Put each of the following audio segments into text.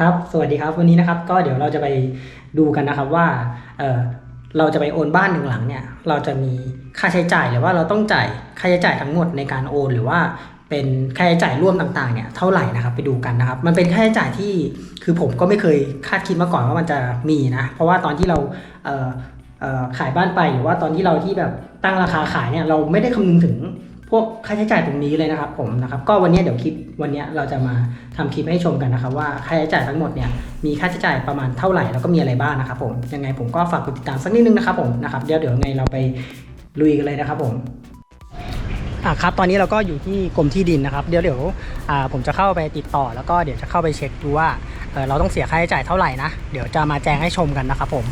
ครับ สวัสดีครับ วันนี้นะครับ ก็เดี๋ยวเราจะไปดูกันนะครับว่าเเราจะไปโอนบ้านหนึ่งหลังเนี่ย เราจะมีค่าใช้จ่ายหรือว่าเราต้องจ่ายค่าใช้จ่ายทั้งหมดในการโอน หรือว่าเป็นค่าใช้จ่ายร่วมต่างๆเนี่ยเท่าไหร่นะครับไปดูกันนะครับ มันเป็นค่าใช้จ่ายที่คือผมก็ไม่เคยคาดคิดมาก่อนว่ามันจะมีนะ เพราะว่าตอนที่เราเขายบ้านไปหรือว่าตอนที่เราที่แบบตั้งราคาขายเนี่ยเราไม่ได้คำนึงถึง วกค่าใช้จ่ายตรงนี้เลยนะครับผมนะครับก็วันนี้เดี๋ยวคลิปวันนี้เราจะมาทำคลิปให้ชมกันนะครับว่าค่าใช้จ่ายทั้งหมดเนี่ยมีค่าใช้จ่ายประมาณเท่าไหร่แล้วก็มีอะไรบ้างนะครับผมยังไงผมก็ฝากกดติดตามสักนิดนึงนะครับผมนะครับเดี๋ยวเดี๋ยวไงเราไปลุยกันเลยนะครับผมอะครับตอนนี้เราก็อยู่ที่กรมที่ดินนะครับเดี๋ยวเดี๋ยวอ่าผมจะเข้าไปติดต่อ แล้วก็เดี๋ยวจะเข้าไปเช็คดูว่าเออเราต้องเสียค่าใช้จ่ายเท่าไหร่นะเดี๋ยวจะมาแจ้งให้ชมกันนะครับผม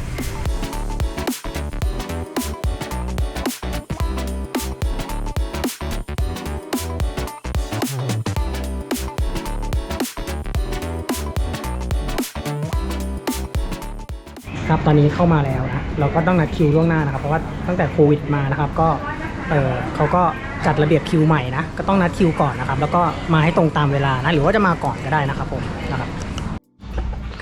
ตอนนี้เข้ามาแล้วนะเราก็ต้องนัดคิวล่วงหน้านะครับ เพราะว่าตั้งแต่โควิดมานะครับ ก็เออเขาก็จัดระเบียบคิวใหม่นะก็ต้องนัดคิวก่อนนะครับ แล้วก็มาให้ตรงตามเวลานะหรือว่าจะมาก่อนก็ได้นะครับผมนะครับ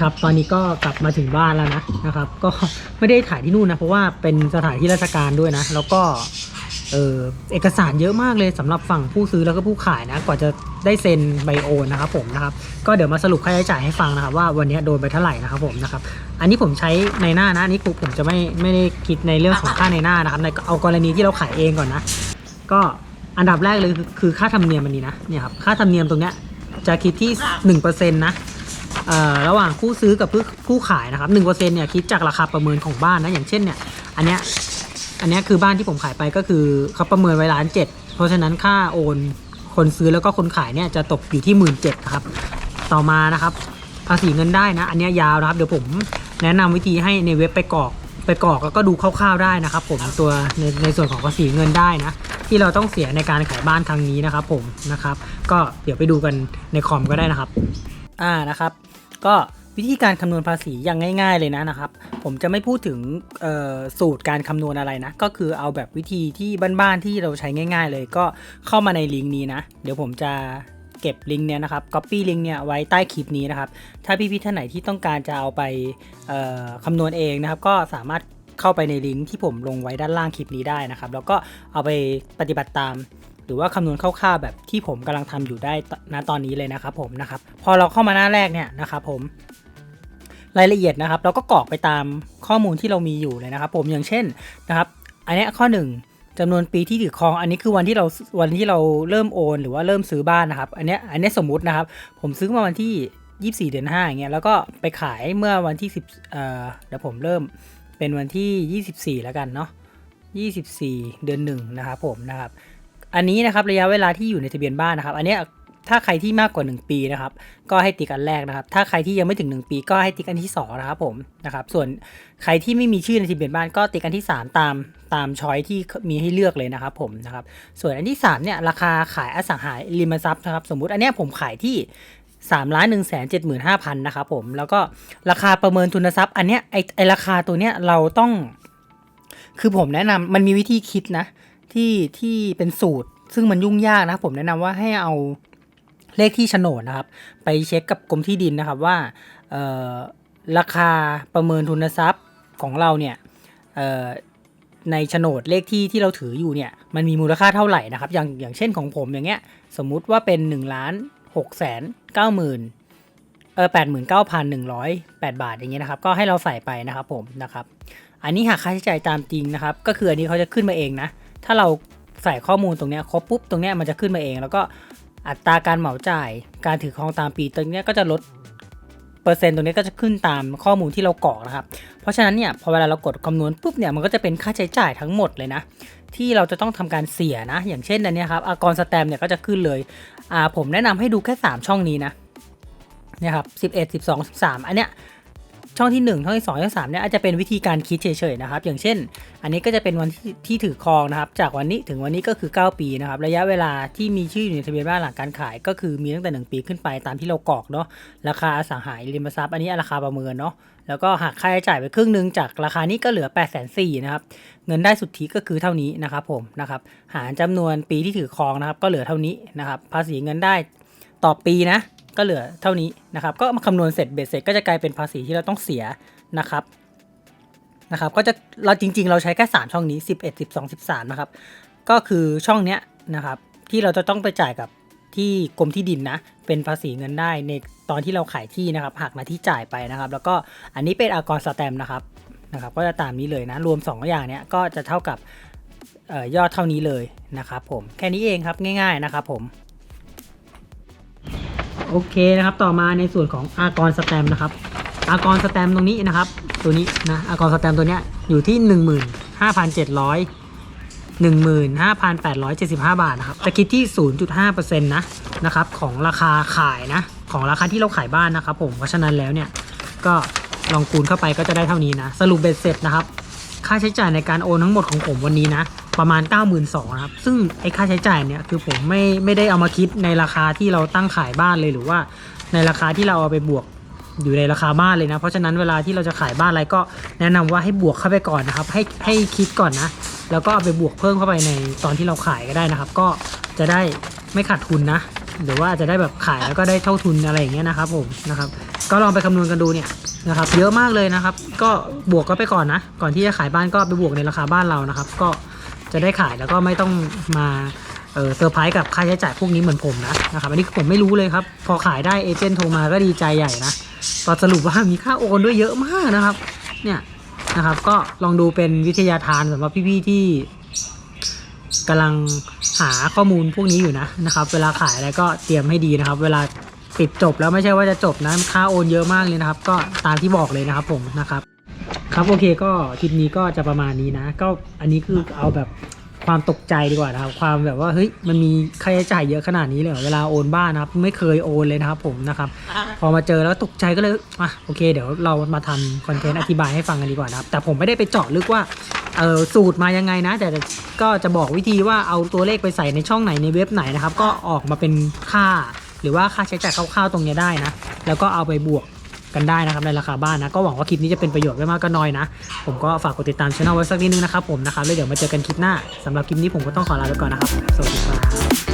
ครับตอนนี้ก็กลับมาถึงบ้านแล้วนะนะครับ ก็ไม่ได้ถ่ายที่นู่นนะเพราะว่าเป็นสถานที่ราชการด้วยนะ แล้วก็ เออเอกสารเยอะมากเลยสำหรับฝั่งผู้ซื้อแล้วก็ผู้ขายนะ กว่าจะได้เซ็นใบโอนนะครับผมนะครับ ก็เดี๋ยวมาสรุปค่าใช้จ่ายให้ฟังนะครับ ว่าวันนี้โดนไปเท่าไหร่นะครับผมนะครับ อันนี้ผมใช้ในหน้านะอันนี้ผมผมจะไม่ไม่ได้คิดในเรื่องของค่าในหน้านะครับในเอากรณีที่เราขายเองก่อนนะ ก็อันดับแรกเลยคือค่าธรรมเนียมอันนี้นะเนี่ยครับค่าธรรมเนียมตรงเนี้ยจะคิดที่หนึ่งเปอร์เซ็นต์นะระหว่างผู้ซื้อกับผู้ผู้ขายนะครับหนึ่งเปอร์เซ็นต์เนี่ยคิดจากราคาประเมินของบ้านนะอย่างเช่นเนี่ยอันเนี้ย อันนี้คือบ้านที่ผมขายไปก็คือเขาประเมินไว้ล้านเจ็ดเพราะฉะนั้นค่าโอนคนซื้อแล้วก็คนขายเนี่ยจะตกอยู่ที่หมื่นเจ็ดครับ ต่อมานะครับ ภาษีเงินได้นะ อันนี้ยาวนะครับ เดี๋ยวผมแนะนำวิธีให้ในเว็บไปกรอกไปกรอกแล้วก็ดูคร่าวๆได้นะครับ ผมตัวในในส่วนของภาษีเงินได้นะ ที่เราต้องเสียในการขายบ้านครั้งนี้นะครับ ผมนะครับ ก็เดี๋ยวไปดูกันในคอมก็ได้นะครับ อ่านะครับ ก็ วิธีการคำนวณภาษีอย่างง่าย ๆ เลยนะนะครับ ผมจะไม่พูดถึงสูตรการคำนวณอะไรนะ ก็คือเอาแบบวิธีที่บ้านๆที่เราใช้ง่าย ๆ เลยก็เข้ามาในลิงก์นี้นะ เดี๋ยวผมจะเก็บลิงก์เนี้ยนะครับ copy ลิงก์เนี้ยไว้ใต้คลิปนี้นะครับ ถ้าพี่ๆท่านไหนที่ต้องการจะเอาไปคำนวณเองนะครับ ก็สามารถเข้าไปในลิงก์ที่ผมลงไว้ด้านล่างคลิปนี้ได้นะครับ แล้วก็เอาไปปฏิบัติตามหรือว่าคำนวณคร่าวๆแบบที่ผมกำลังทำอยู่ได้ณตอนนี้เลยนะครับผมนะครับ พอเราเข้ามาหน้าแรกเนี่ยนะครับผม รายละเอียดนะครับ เราก็กรอกไปตามข้อมูลที่เรามีอยู่เลยนะครับ ผมอย่างเช่นนะครับ อันนี้ข้อ 1จำนวนปีที่ถือครอง อันนี้คือวันที่เราวันที่เราเริ่มโอน หรือว่าเริ่มซื้อบ้านนะครับ อันนี้อันนี้สมมุตินะครับ ผมซื้อมาวันที่ 24 เดือน5อย่างเงี้ยแล้วก็ไปขายเมื่อวันที่ 10เอ่อเดี๋ยวผมเริ่มเป็นวันที่ 24 แล้วกันเนาะ24 เดือน1นะครับผมนะครับอันนี้นะครับระยะเวลาที่อยู่ในทะเบียนบ้านนะครับ อันนี้ ถ้าใครที่มากกว่า 1 ปีนะครับ ก็ให้ติ๊กอันแรกนะครับ ถ้าใครที่ยังไม่ถึง 1 ปีก็ให้ติ๊กอันที่2นะครับผมนะครับ ส่วนใครที่ไม่มีชื่อในทะเบียนบ้านก็ติ๊กอันที่ 3 ตามตามช้อยที่มีให้เลือกเลยนะครับผมนะครับ ส่วนอันที่3เนี่ยราคาขายอสังหาริมทรัพย์นะครับ สมมุติอันเนี้ยผมขายที่3ล้านหนึ่งแสนเจ็ดหมื่นห้าพันนะครับผม แล้วก็ราคาประเมินทุนทรัพย์ อันเนี้ยไอไอราคาตัวเนี้ยเราต้อง คือผมแนะนำมันมีวิธีคิดนะ ที่ที่เป็นสูตร ซึ่งมันยุ่งยากนะ ผมแนะนำว่าให้เอา เลขที่โฉนดนะครับ ไปเช็คกับกรมที่ดินนะครับว่าราคาประเมินทุนทรัพย์ของเราเนี่ยในโฉนดเลขที่ที่เราถืออยู่เนี่ยมันมีมูลค่าเท่าไหร่นะครับอย่างอย่างเช่นของผมอย่างเงี้ยสมมุติว่าเป็น1นึ่งล้านหกแสนเก้าหมื่นเออแปดหมื่นเก้าพันหนึ่งร้อยแปดบาทอย่างเงี้ยนะครับก็ให้เราใส่ไปนะครับผมนะครับอันนี้หากค่าใช้จ่ายตามจริงนะครับ ก็คืออันนี้เขาจะขึ้นมาเองนะ ถ้าเราใส่ข้อมูลตรงเนี้ยครบปุ๊บตรงเนี้ยมันจะขึ้นมาเอง แล้วก็ อัตราการเหมาจ่าย การถือครองตามปีตรงนี้ก็จะลดเปอร์เซ็นต์ตรงนี้ก็จะขึ้นตามข้อมูลที่เรากรอกนะครับ เพราะฉะนั้นเนี่ยพอเวลาเรากดคำนวณปุ๊บเนี่ยมันก็จะเป็นค่าใช้จ่ายทั้งหมดเลยนะ ที่เราจะต้องทำการเสียนะ อย่างเช่นอันเนี้ยครับอากรสแตมเนี่ยก็จะขึ้นเลยอ่าผมแนะนำให้ดูแค่ 3 ช่องนี้นะเนี่ยครับ11 12 13 อันเนี้ย ช่องที่1ช่องที่2ช่องที่3เนี่ยอาจจะเป็นวิธีการคิดเฉยๆนะครับอย่างเช่น อันนี้ก็จะเป็นวันที่ที่ถือครองนะครับจากวันนี้ถึงวันนี้ก็คือ 9 ปีนะครับระยะเวลาที่มีชื่ออยู่ในทะเบียนบ้านหลังการขาย ก็คือมีตั้งแต่ 1 ปีขึ้นไปตามที่เรากรอกเนาะราคาอสังหาริมทรัพย์อันนี้ราคาประเมินเนาะแล้วก็หักค่าใช้จ่ายไปครึ่งหนึ่งจากราคานี้ก็เหลือ 8 4 0 0 0นะครับ เงินได้สุทธิก็คือเท่านี้นะครับผมนะครับ หารจำนวนปีที่ถือครองนะครับ ก็เหลือเท่านี้นะครับ ภาษีเงินได้ต่อปีนะ ก็เหลือเท่านี้นะครับ ก็มาคำนวณเสร็จเบ็ดเสร็จก็จะกลายเป็นภาษีที่เราต้องเสียนะครับนะครับ ก็จะเราจริง ๆ เราใช้แค่ 3 ช่องนี้ 11 12 13 นะครับ ก็คือช่องเนี้ยนะครับ ที่เราจะต้องไปจ่ายกับที่กรมที่ดินนะ เป็นภาษีเงินได้ในตอนที่เราขายที่นะครับหักมาที่จ่ายไปนะครับ แล้วก็อันนี้เป็นอากรสแตมนะครับนะครับ ก็จะตามนี้เลยนะ รวม 2 อย่างเนี้ยก็จะเท่ากับออยอดเท่านี้เลยนะครับผมแค่นี้เองครับง่าย ๆนะครับผม โอเคนะครับ ต่อมาในส่วนของอากรสแตมนะครับ อากรสแตมตรงนี้นะครับ ตัวนี้นะอากรสแตมตัวเนี้ยอยู่ที่ 15,700 15,875 บาทนะครับจะคิดที่ 0.5%นะนะครับของราคาขายนะ ของราคาที่เราขายบ้านนะครับผม เพราะฉะนั้นแล้วเนี่ยก็ลองคูณเข้าไปก็จะได้เท่านี้นะ สรุปเบ็ดเสร็จนะครับ ค่าใช้จ่ายในการโอนทั้งหมดของผมวันนี้นะ ประมาณ 92,000นะครับ ซึ่งไอ้ค่าใช้จ่ายเนี่ยคือผมไม่ไม่ได้เอามาคิดในราคาที่เราตั้งขายบ้านเลยหรือว่าในราคาที่เราเอาไปบวกอยู่ในราคาบ้านเลยนะ เพราะฉะนั้นเวลาที่เราจะขายบ้านอะไรก็แนะนำว่าให้บวกเข้าไปก่อนนะครับ ให้ให้คิดก่อนนะ แล้วก็เอาไปบวกเพิ่มเข้าไปในตอนที่เราขายก็ได้นะครับ ก็จะได้ไม่ขาดทุนนะ หรือว่าจะได้แบบขายแล้วก็ได้เท่าทุนอะไรอย่างเงี้ยนะครับผมนะครับ ก็ลองไปคำนวณกันดูเนี่ยนะครับ เยอะมากเลยนะครับ ก็บวกก็ไปก่อนนะ ก่อนที่จะขายบ้านก็ไปบวกในราคาบ้านเรานะครับ ก็ จะได้ขายแล้วก็ไม่ต้องมาเซอร์ไพรส์กับค่าใช้จ่ายพวกนี้เหมือนผมนะนะครับอันนี้ผมไม่รู้เลยครับ พอขายได้เอเจนต์โทรมาก็ดีใจใหญ่นะตอนสรุปว่ามีค่าโอนด้วยเยอะมากนะครับ เนี่ยนะครับ ก็ลองดูเป็นวิทยาทานสำหรับพี่ๆที่กำลังหาข้อมูลพวกนี้อยู่นะนะครับ เวลาขายอะไรก็เตรียมให้ดีนะครับ เวลาปิดจบแล้วไม่ใช่ว่าจะจบนะค่าโอนเยอะมากเลยนะครับ ก็ตามที่บอกเลยนะครับผมนะครับ ครับโอเคก็คลิปนี้ก็จะประมาณนี้นะ ก็อันนี้คือเอาแบบความตกใจดีกว่านะครับ ความแบบว่าเฮ้ยมันมีค่าใช้จ่ายเยอะขนาดนี้เลยเหรอเวลาโอนบ้านนะครับ ไม่เคยโอนเลยนะครับผมนะครับ พอมาเจอแล้วตกใจก็เลยอะโอเค เดี๋ยวเรามาทำคอนเทนต์อธิบายให้ฟังกันดีกว่านะครับ แต่ผมไม่ได้ไปเจาะลึกว่าเออสูตรมายังไงนะ แต่ก็จะบอกวิธีว่าเอาตัวเลขไปใส่ในช่องไหนในเว็บไหนนะครับ ก็ออกมาเป็นค่า หรือว่าค่าใช้จ่ายคร่าวๆตรงเนี้ยได้นะ แล้วก็เอาไปบวก กันได้นะครับในราคาบ้านนะก็หวังว่าคลิปนี้จะเป็นประโยชน์ไม่มากก็น้อยนะ ผมก็ฝากกดติดตามช่องไว้สักนิดนึงนะครับผมนะครับแล้วเดี๋ยวมาเจอกันคลิปหน้าสำหรับคลิปนี้ผมก็ต้องขอลาไปก่อนนะครับสวัสดีครับ